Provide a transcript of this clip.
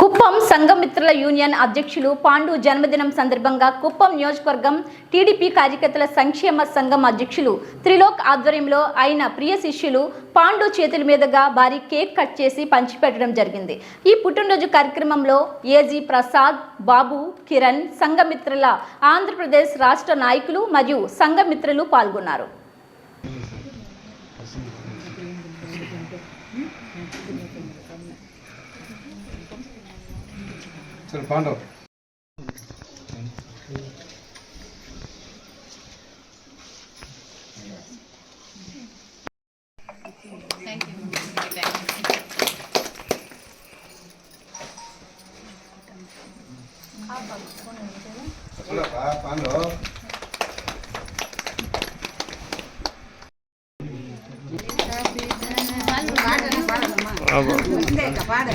Kuppam సంఘమిత్రుల union అధ్యక్షులు పాండు జన్మదినం సందర్భంగా కుప్పం నియోజకవర్గం టీడీపీ కార్యకర్తల సంక్షేమ సంఘం అధ్యక్షులు త్రిలోక్ ఆధ్వర్యంలో ఆయన ప్రియ శిష్యులు పాండు చేతుల మీదుగా భారీ కేక్ కట్ చేసి పంచిపెట్టడం జరిగింది. ఈ పుట్టినరోజు కార్యక్రమంలో ఏజీ ప్రసాద్ బాబు కిరణ్ సంఘమిత్రుల ఆంధ్రప్రదేశ్ రాష్ట్ర నాయకులు మరియు సంఘమిత్రులు పాల్గొన్నారు. चल पांडव पांडव பாடு பாடு